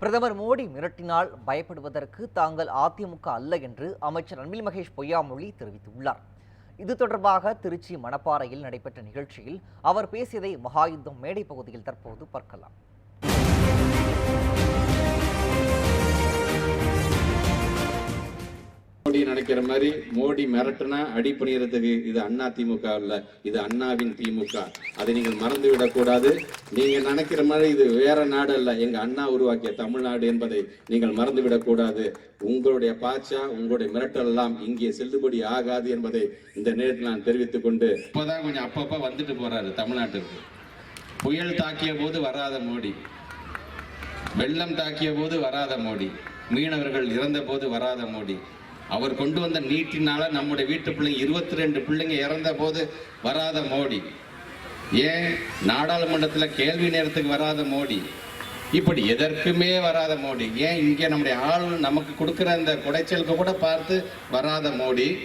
பிரதமர் மோடி மிரட்டினால் பயப்படுவதற்கு தாங்கள் அதிமுக அல்ல என்று அமைச்சர் அன்பில் மகேஷ் பொய்யாமொழி தெரிவித்துள்ளார். இது தொடர்பாக திருச்சி மணப்பாறையில் நடைபெற்ற நிகழ்ச்சியில் அவர் பேசியதை மகாயுத்தம் மேடை பகுதியில் தற்போது பார்க்கலாம். மோடி மாதிரி மோடி மிரட்டுனா அடி பண்ணிடுறதுக்கு இது அண்ணா திமுக இல்ல இது அண்ணாவின் திமுக. அதை நீங்கள் மறந்து விடக்கூடாது. நீங்க நினைக்கிற மாதிரி இது வேற நாடு அல்ல. எங்க அண்ணா உருவாக்கிய தமிழ்நாடு என்பதை நீங்கள் மறந்து விடக்கூடாது. உங்களுடைய பாச்சா உங்களுடைய மிரட்டல் எல்லாம் இங்கே செல்லுபடி ஆகாது என்பதை இந்த நேரத்தில் நான் தெரிவித்துக் கொண்டு இப்போதான் கொஞ்சம் அப்பப்போ வந்துட்டு போறாரு தமிழ்நாட்டுக்கு. புயல் தாக்கிய போது வராத மோடி. வெள்ளம் தாக்கிய போது வராத மோடி. மீனவர்கள் இறந்த போது வராத மோடி. அவர் கொண்டு வந்த நீட்டினால நம்முடைய வீட்டு பிள்ளைங்க இருபத்தி ரெண்டு பிள்ளைங்க இறந்த போது வராத மோடி. ஏன்? நாடாளுமன்றத்தில் கேள்வி நேரத்துக்கு வராத மோடி. இப்படி எதற்குமே வராத மோடி. ஏன்? இங்கே நம்முடைய ஆள் நமக்கு கொடுக்குற அந்த குடைச்சலுக்கு கூட பார்த்து வராத மோடி.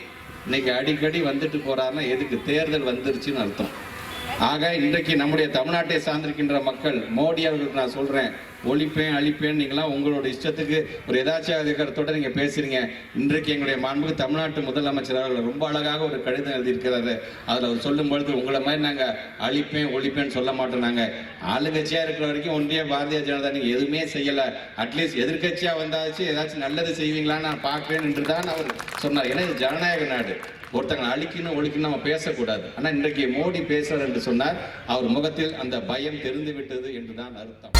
இன்னைக்கு அடிக்கடி வந்துட்டு போறாருன்னா எதுக்கு? தேர்தல் வந்துருச்சுன்னு அர்த்தம். ஆக இன்றைக்கு நம்முடைய தமிழ்நாட்டை சார்ந்திருக்கின்ற மக்கள் மோடி அவர்களுக்கு நான் சொல்றேன் ஒழிப்பேன் அழிப்பேன் நீங்களாம் உங்களோட இஷ்டத்துக்கு ஒரு எதாச்சும் அதிகாரத்தோட நீங்க பேசுறீங்க. இன்றைக்கு எங்களுடைய மாண்புக்கு தமிழ்நாட்டு முதலமைச்சர் அவர்கள் ரொம்ப அழகாக ஒரு கடிதம் எழுதியிருக்கிறாரு. அதுல அவர் சொல்லும் பொழுது உங்களை மாதிரி நாங்க அழிப்பேன் ஒழிப்பேன்னு சொல்ல மாட்டோம் நாங்க ஆளுங்கட்சியா இருக்கிற வரைக்கும் ஒன்றிய பாரதிய ஜனதா நீங்க எதுவுமே செய்யல. அட்லீஸ்ட் எதிர்க்கட்சியா வந்தாச்சு ஏதாச்சும் நல்லது செய்வீங்களான்னு நான் பார்க்கிறேன் என்று தான் அவர் சொன்னார். ஏன்னா இது ஜனநாயக நாடு. ஒருத்தங்களை அழிக்கணும் ஒழிக்கணும் நம்ம பேசக்கூடாது. ஆனால் இன்றைக்கு மோடி பேசுறார் என்று சொன்னார் அவர் முகத்தில் அந்த பயம் தெரிந்து விட்டது என்றுதான் அர்த்தம்.